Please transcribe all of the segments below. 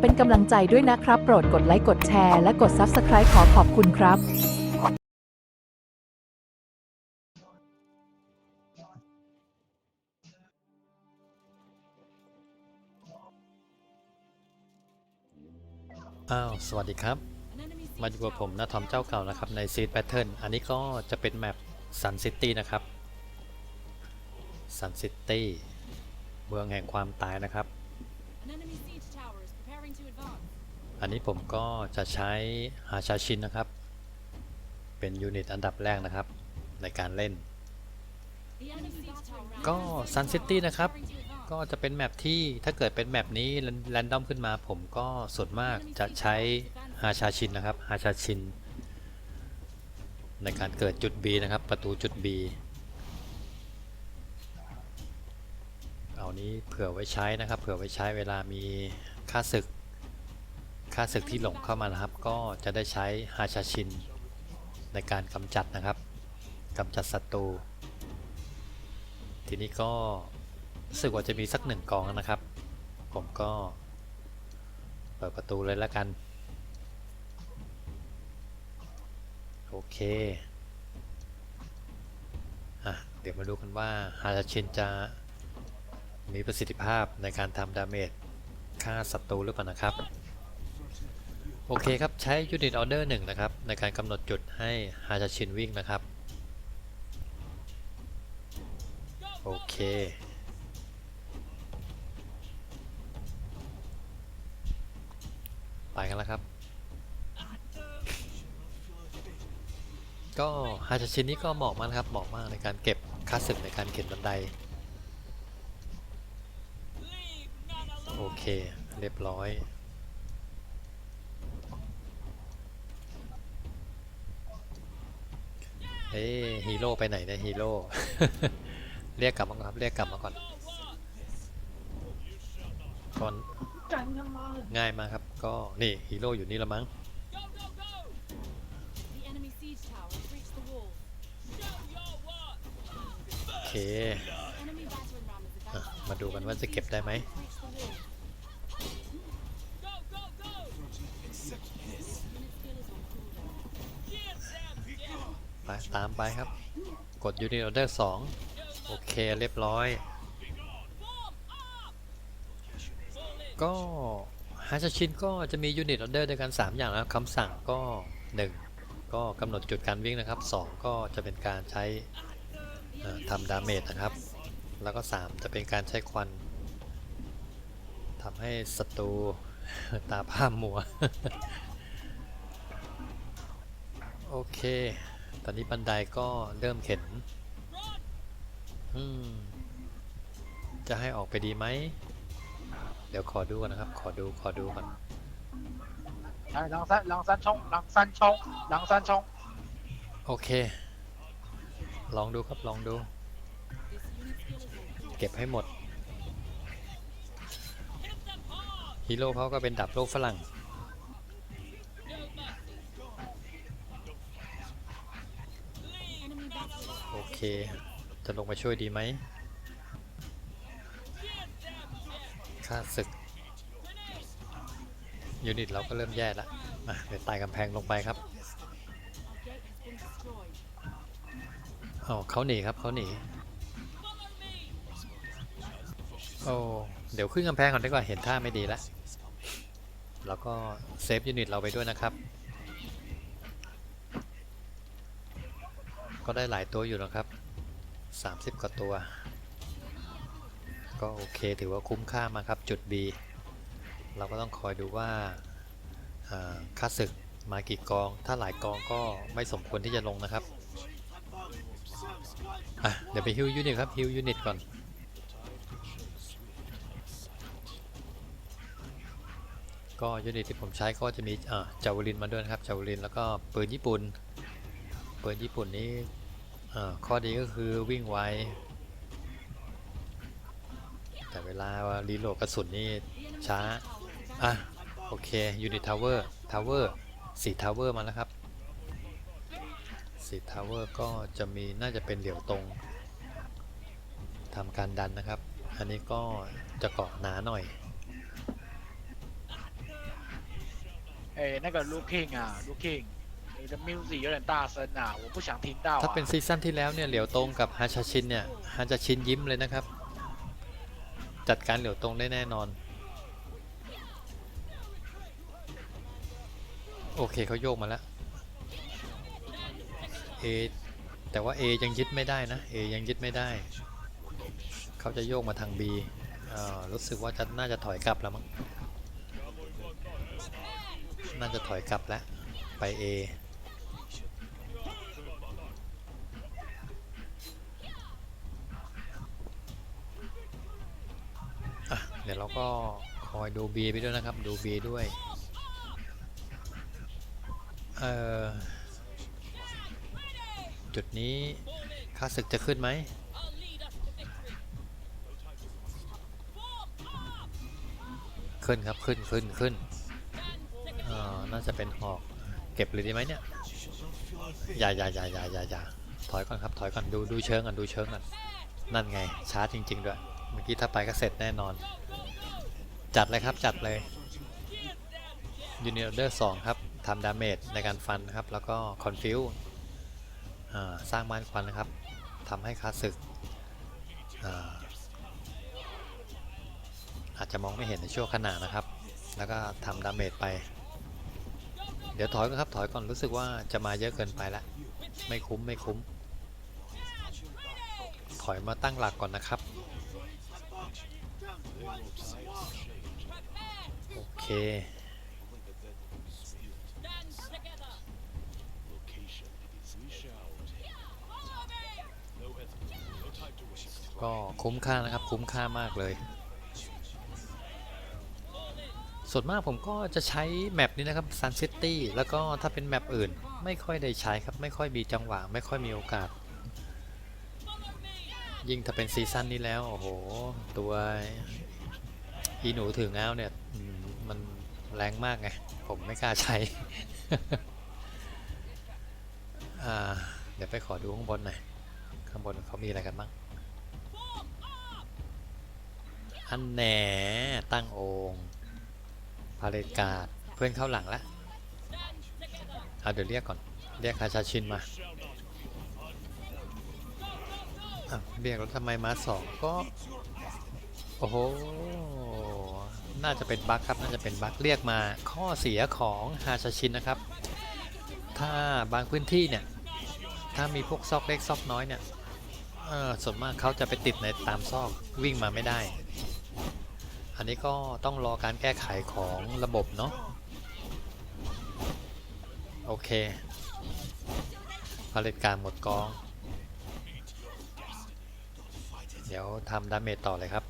เป็นกำลังใจด้วยนะครับ โปรดกดไลค์กดแชร์และกด Subscribe ขอขอบคุณครับอ้าวสวัสดีครับ มาอยู่กับผมนะทอมเจ้าเก่านะครับ ในซีดแพทเทิร์นอันนี้ก็จะเป็นแมปซันซิตี้นะครับซันซิตี้เมืองแห่งความตายนะครับ อันนี้ผมก็จะใช้ฮาชาชินนะครับ เป็นยูนิตอันดับแรกนะครับ ในการเล่น ก็ซันซิตี้นะครับ ก็จะเป็นแมปที่ถ้าเกิดเป็นแมปนี้แรนดอมขึ้นมา ผมก็ส่วนมากจะใช้ฮาชาชินนะครับฮาชาชิน ในการเกิดจุด B นะครับ ประตูจุด B เอานี้เผื่อไว้ใช้นะครับ เผื่อไว้ใช้เวลามีค่าศึก ค่าศึกที่หลงเข้ามานะครับ ก็จะได้ใช้ฮาชาชิน ในการกำจัดนะครับกำจัดศัตรู ทีนี้ก็รู้สึกว่าจะมีสักหนึ่งกองนะครับ ผมก็เปิดประตูเลยแล้วกัน โอเคอะเดี๋ยวมาดูกันว่าฮาราชินจะมีประสิทธิภาพในการทำดาเมจฆ่าศัตรูหรือเปล่านะครับ โอเคครับ ใช้ยูนิตออเดอร์หนึ่งนะครับ ในการกำหนดจุดให้ฮาราชินวิ่งนะครับ โอเค ไปกันแล้วครับ ก็ฮาชาชินนี้ก็เหมาะมากครับ เหมาะมากในการเก็บค่าศึกในการเข็นบันได โอเค เรียบร้อย เอ้ยฮีโร่ไปไหนเนี่ยฮีโร่เรียกกลับมาก่อนครับเรียกกลับมาก่อนก่อนง่ายมากครับ ก็นี่ฮีโร่อยู่นี่ละมั้งโอเคมาดูกันว่าจะเก็บได้ไหม ไปตามไปครับ กด Unit Order 2โอเคเรียบร้อย ก็ฮาชชินก็จะมี Unit Order ด้วยกัน 3 อย่างนะครับคำสั่งก็ 1 ก็กำหนดจุดการวิ่งนะครับ 2 ก็จะเป็นการใช้ทำดาเมจนะครับ แล้วก็ 3 จะเป็นการใช้ควันทำให้ศัตรูตาผ้ามัว โอเค อนนี้บันไดก็เริ่มเข็นจะให้ออกไปดีไหม เดี๋ยวขอดูก่อนนะครับ ขอดู ขอดูก่อนใช่ลังสันลังสันชงลังสันชงลังสันชงโอเค ลองดูครับ ลองดู เก็บให้หมด ฮีโร่เขาก็เป็นดับโลกฝรั่ง เคจะลงมาช่วยดีไหมค่าศึก ยูนิตเราก็เริ่มแย่แล้วมาเดี๋ยวไต่กำแพงลงไปครับ Our gate has been destroyed. อ๋อเขาหนีครับเขาหนีโอ้เดี๋ยวขึ้นกำแพงก่อนดีกว่าเห็นท่าไม่ดีแล้วแล้วก็เซฟยูนิตเราไปด้วยนะครับ ก็ได้หลายตัวอยู่นะครับ 30 กว่าตัว ก็โอเคถือว่าคุ้มค่ามาครับจุด B เราก็ต้องคอยดูว่าค่าศึกมากี่กอง ถ้าหลายกองก็ไม่สมควรที่จะลงนะครับอะเดี๋ยวไปฮิวยูนิตครับฮิวยูนิตก่อนก็ยูนิตที่ผมใช้ก็จะมีอ่าจาวลินมาด้วยนะครับจาวลินแล้วก็ปืนญี่ปุ่นปืนญี่ปุ่นนี้ ข้อดีก็คือวิ่งไว แต่เวลารีโหลดกระสุนนี่ช้า อะ โอเคยูนิตทาวเวอร์ทาวเวอร์สี่ทาวเวอร์มาแล้วครับสี่ทาวเวอร์ก็จะมีน่าจะเป็นเหลี่ยวตรงทำการดันนะครับ อันนี้ก็จะเกาะหนาหน่อยเอ้นั่นก็ลูกคิงอะลูกคิง 你的 music 有点大声啊，我不想听到 ถ้า 啊 เป็น。ซีซั่นที่แล้วเนี่ยเหลียวตรงกับฮาชาชินเนี่ยฮาชาชินยิ้มเลยนะครับ จัดการเหลียวตรงได้แน่นอน โอเคเขาโยกมาแล้ว A แต่ว่า A ยังยึดไม่ได้นะ A ยังยึดไม่ได้ เขาจะโยกมาทาง B เอ่อรู้สึกว่าจะน่าจะถอยกลับแล้วมั้ง น่าจะถอยกลับแล้ว ไป A อ่เราก็คอยดู B ไปด้วยนะครับ ดู B ด้วย เอ่อ จุดนี้ค่าศึกจะขึ้นไหมขึ้นครับขึ้นขึ้นขึ้นอ่อน่าจะเป็นหอกเก็บเลยดีไหมเนี่ยอย่าอย่าอย่าอย่าอย่าอย่าถอยก่อนครับถอยก่อนดูดูเชิงก่อนดูเชิงก่อนนั่นไงช้าจริง ๆ ด้วย เมื่อกี้ถ้าไปก็เสร็จแน่นอน จัดเลยครับจัดเลยยูนิออเดอร์สองครับทำดาเมจในการฟันครับ แล้วก็คอนฟิวสร้างม่านควันนะครับทำให้คาสึกอาอาจจะมองไม่เห็นในช่วงขณะนะครับ แล้วก็ทำดาเมจไป เดี๋ยวถอยก่อนครับถอยก่อนรู้สึกว่าจะมาเยอะเกินไปแล้วไม่คุ้มไม่คุ้ม ถอยมาตั้งหลักก่อนนะครับ ก็คุ้มค่านะครับ คุ้มค่ามากเลย ส่วนมากผมก็จะใช้แมปนี้นะครับ Sun City แล้วก็ถ้าเป็นแมปอื่น ไม่ค่อยได้ใช้ครับ ไม่ค่อยมีจังหวะ ไม่ค่อยมีโอกาส ยิ่งถ้าเป็นซีซั่นนี้แล้ว โอ้โห ตัวอีหนูถือง้าวเนี่ย แรงมากไง ผมไม่กล้าใช้ เดี๋ยวไปขอดูข้างบนหน่อย ข้างบนเขามีอะไรกันบ้าง อันแหนตั้งโองพาเลตการ์ดเพื่อนเข้าหลังล้วเอาเดี๋ยวเรียกก่อน เรียกคาชาชินมาเรียกแล้วทำไมมาสองก็ โอ้โห น่าจะเป็นบั๊กครับ น่าจะเป็นบั๊กเรียกมาข้อเสียของฮาชาชินนะครับ ถ้าบางพื้นที่เนี่ย ถ้ามีพวกซอกเล็กซอกน้อยเนี่ยส่วนมากเขาจะไปติดในตามซอกวิ่งมาไม่ได้ อันนี้ก็ต้องรอการแก้ไขของระบบเนาะ โอเคผลิตการหมดกอง เดี๋ยวทำดาเมจต่อเลยครับ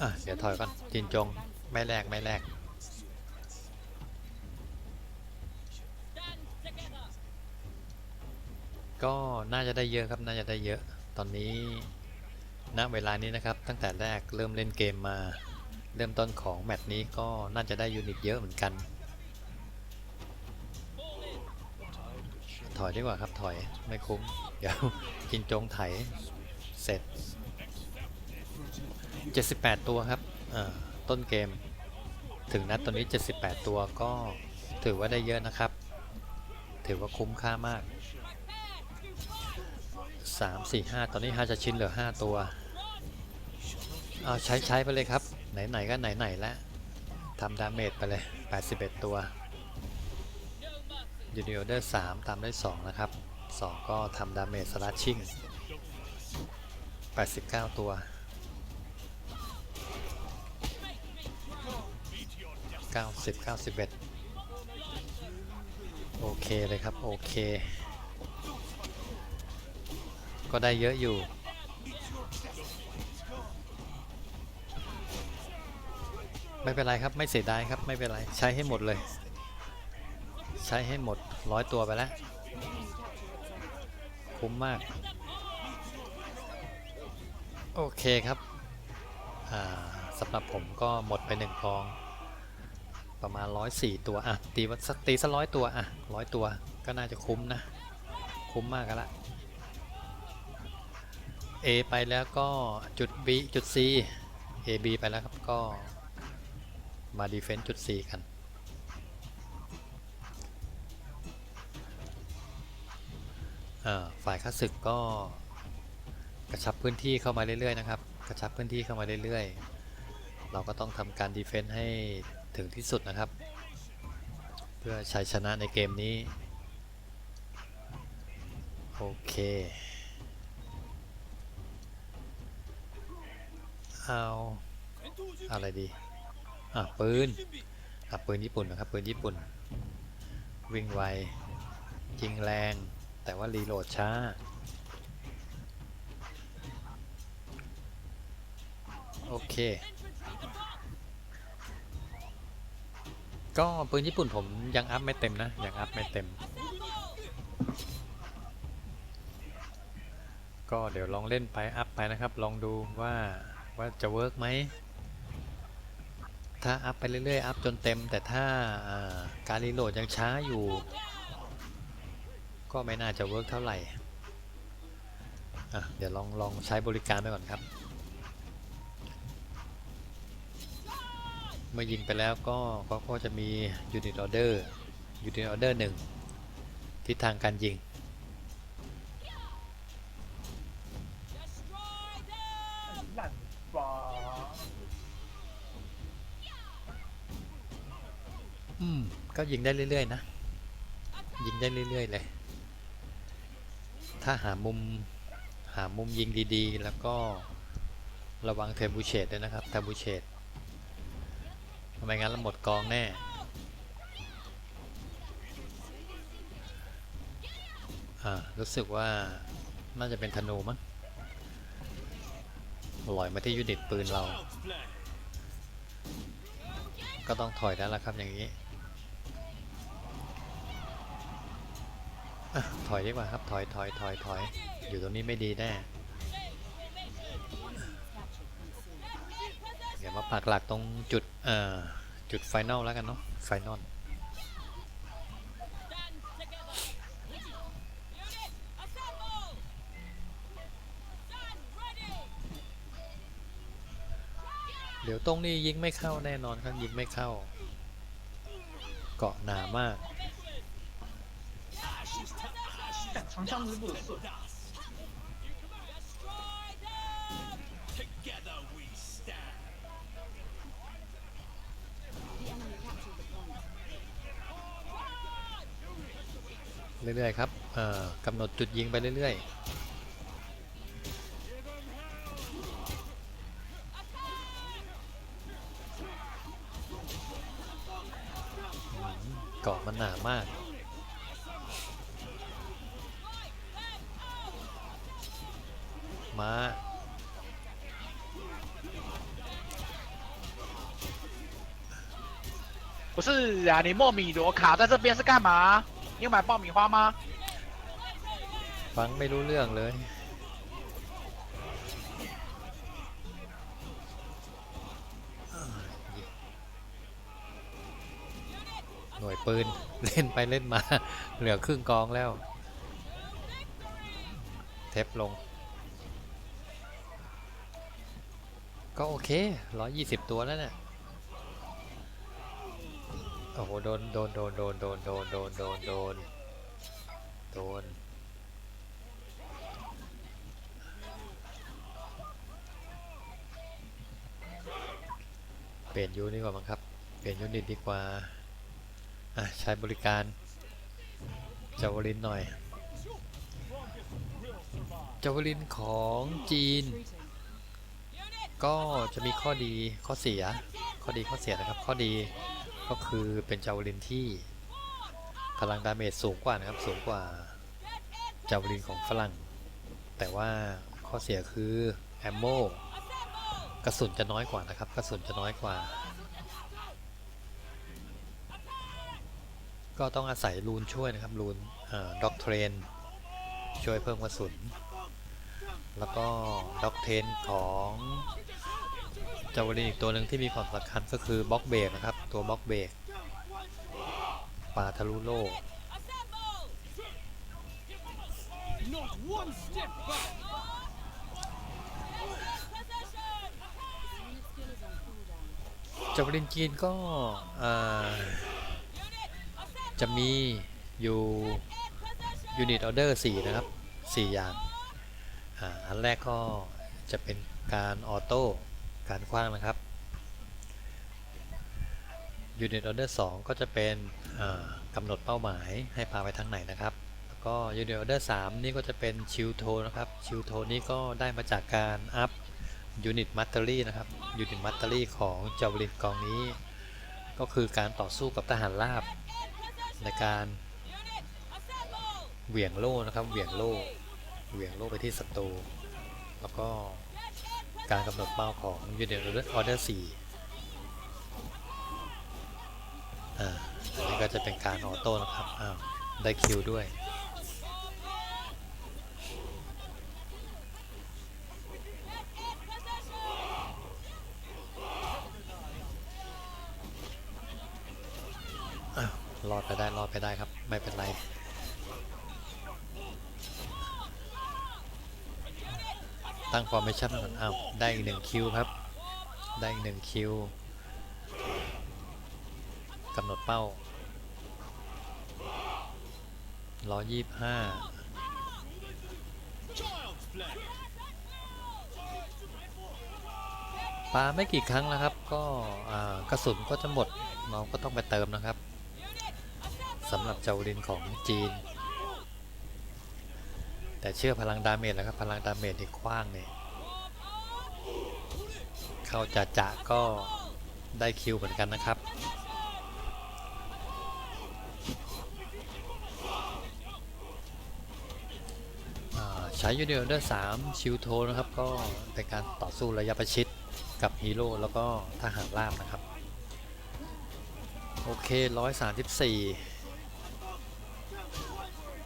อะเดี๋ยวถอยก่อนจินจงไม่แลกไม่แลกก็น่าจะได้เยอะครับน่าจะได้เยอะตอนนี้ณเวลานี้นะครับ ตั้งแต่แรกเริ่มเล่นเกมมา เริ่มต้นของแมตช์นี้ก็น่าจะได้ยูนิตเยอะเหมือนกัน ถอยดีกว่าครับถอยไม่คุ้ม เดี๋ยวกินจงไถเสร็จ 78 ตัวครับต้นเกม ถึงนัดตอนนี้ 78 ตัวก็ถือว่าได้เยอะนะครับ ถือว่าคุ้มค่ามาก 3 4 5 ตอนนี้ฮาจะชิ้นเหลือ 5 ตัวเอาใช้ใช้ไปเลยครับ ไหน ๆ ก็ไหน ๆ แล้วทำดาเมจไปเลย 81 ตัวยูนิโอเดอร์3ตามด้วย2นะครับ 2 ก็ทำดาเมจสลัดชิ่ง89 ตัว 90 91 โอเคเลยครับ โอเค ก็ได้เยอะอยู่ ไม่เป็นไรครับไม่เสียดายครับไม่เป็นไร ใช้ให้หมดเลย ใช้ให้หมดร้อยตัวไปแล้ว คุ้มมาก โอเคครับสำหรับผมก็หมดไปหนึ่งกอง ประมาณ 104 ตัว อะ ตีว่าสักตีสักร้อยตัว อะร้อยตัว ก็น่าจะคุ้มนะ คุ้มมากกันละ A ไปแล้วก็จุด B จุด C A B ไปแล้วครับ ก็มาดีเฟนต์จุด4กัน ฝ่ายข้าศึกก็กระชับพื้นที่เข้ามาเรื่อยๆนะครับ กระชับพื้นที่เข้ามาเรื่อยๆ เราก็ต้องทำการดีเฟนต์ให้ ถึงที่สุดนะครับ เพื่อชัยชนะในเกมนี้ โอเค เอาอะไรดี อะปืน อะปืนญี่ปุ่นนะครับปืนญี่ปุ่น วิ่งไวยิงแรง แต่ว่ารีโหลดช้าโอเค ก็ปืนญี่ปุ่นผมยังอัพไม่เต็มนะ ยังอัพไม่เต็ม ก็เดี๋ยวลองเล่นไปอัพไปนะครับ ลองดูว่าว่าจะเวิร์กไหมถ้าอัพไปเรื่อยๆ อัพจนเต็ม แต่ถ้าการรีโหลดยังช้าอยู่ ก็ไม่น่าจะเวิร์กเท่าไหร่ เดี๋ยวลองลองใช้บริการไปก่อนครับ เมื่อยิงไปแล้วก็ก็ก็จะมี unit order unit order หนึ่งทิศทางการยิง ลั่นฟ้าอืม ก็ยิงได้เรื่อยๆนะ ยิงได้เรื่อยๆเลย ถ้าหามุมหามุมยิงดีๆ แล้วก็ระวังเทอร์บูเชตด้วยนะครับเทอร์บูเชต ทำไมงั้นเราหมดกองแน่ อ่า รู้สึกว่าน่าจะเป็นธนูมั้งลอยมาที่ยูนิตปืนเรา ก็ต้องถอยแล้วล่ะครับอย่างนี้อถอยดีกว่าครับถอยถอยถอยถอยอยู่ตรงนี้ไม่ดีแน่ ดี๋ยวมาปักหลักตรงจุดเอ่อจุดไฟนอลแล้วกันเนาะไฟนอลเดี๋ยวตรงนี้ยิงไม่เข้าแน่นอนครับยิงไม่เข้า เกาะหนามาก 长枪子不顺。 เรื่อยๆครับเอ่อกำหนดจุดยิงไปเรื่อยๆอืมเกาะมันหนามาก มา 不是啊，你莫米罗卡在这边是干嘛？ 你有买爆米花吗？ ฟังไม่รู้เรื่องเลย หน่วยปืน เล่นไปเล่นมา เหลือครึ่งกองแล้ว เทปลง ก็โอเค 120 ตัวแล้วเนี่ย โอ้โหโดนโดนโดนโดนโดนโดนโดนโดนโดนโดนเปลี่ยนยูนิตดีกว่ามั้งครับ เปลี่ยนยูนิตดีกว่า อะ ใช้บริการจาวลินหน่อยจาวลินของจีน ก็จะมีข้อดีข้อเสีย ข้อดีข้อเสียนะครับ ข้อดี ก็คือเป็นจาวลินที่พลังดาเมจสูงกว่านะครับ สูงกว่าจาวลินของฝรั่ง แต่ว่าข้อเสียคือแอมโมกระสุนจะน้อยกว่านะครับ กระสุนจะน้อยกว่า ก็ต้องอาศัยรูนช่วยนะครับรูนด็อกเทรนช่วยเพิ่มกระสุน แล้วก็ด็อกเทนของ จาวลินอีกตัวหนึ่งที่มีความสำคัญก็คือบล็อกเบรกนะครับ ตัวบล็อกเบรกปาทะลุโลก Not one step back. This unit skill is on cooldown. จบรินจีนก็จะมีอยู่ยูนิตออเดอร์4นะครับ 4 อย่างอ,อันแรกก็จะเป็นการออโต้ การคว้างนะครับยูนิตออเดอร์2ก็จะเป็นกำหนดเป้าหมายให้พาไปทางไหนนะครับ แล้วก็ยูนิตออเดอร์3นี่ก็จะเป็นชิลโทนะครับชิลโทนี้ก็ได้มาจากการอัพยูนิตมัตเตอรี่นะครับยูนิตมัตเตอรี่ของจาวลินกองนี้ ก็คือการต่อสู้กับทหารราบ ในการเหวี่ยงโล่นะครับเหวี่ยงโล่เหวี่ยงโล่ไปที่ศัตรูแล้วก็ การกำหนดเป้าของยูนิตออเดอร์4อ่าอันนี้ก็จะเป็นการออโต้นะครับอ้าวได้คิวด้วยอ้าวรอดไปได้รอดไปได้ครับ ไม่เป็นไร ตั้งฟอร์เมชันก่อนอ้าวได้อีกหนึ่งคิวครับ ได้อีกหนึ่งคิวกำหนดเป้าร้อยยี่ห้าปาไม่กี่ครั้งแล้วครับ ก็กระสุนก็จะหมดเราก็ต้องไปเติมนะครับสำหรับเจ้าลินของจีน แต่เชื่อพลังดาเมจแล้วครับพลังดาเมจที่กว้างเนี่ยเข้าจะจะก็ได้คิวเหมือนกันนะครับใช้ยูนิเดอร์3ชิลโทนะครับ ก็เป็นการต่อสู้ระยะประชิดกับฮีโร่แล้วก็ทหารราบนะครับ โอเค 134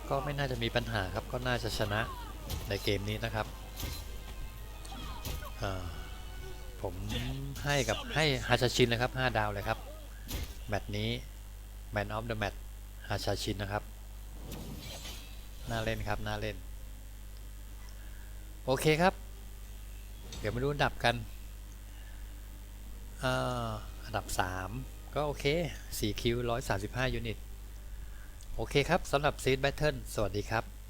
ก็ไม่น่าจะมีปัญหาครับก็น่าจะชนะในเกมนี้นะครับผมให้กับให้ฮาชาชินนะครับ 5 ดาวเลยครับ แมตช์นี้ Man of the Match ฮาชาชินนะครับ น่าเล่นครับ น่าเล่น โอเคครับ เดี๋ยวมาดูอันดับกันอันดับ 3 ก็โอเค4คิว135 ยูนิต โอเคครับสำหรับ Seed Battle สวัสดีครับ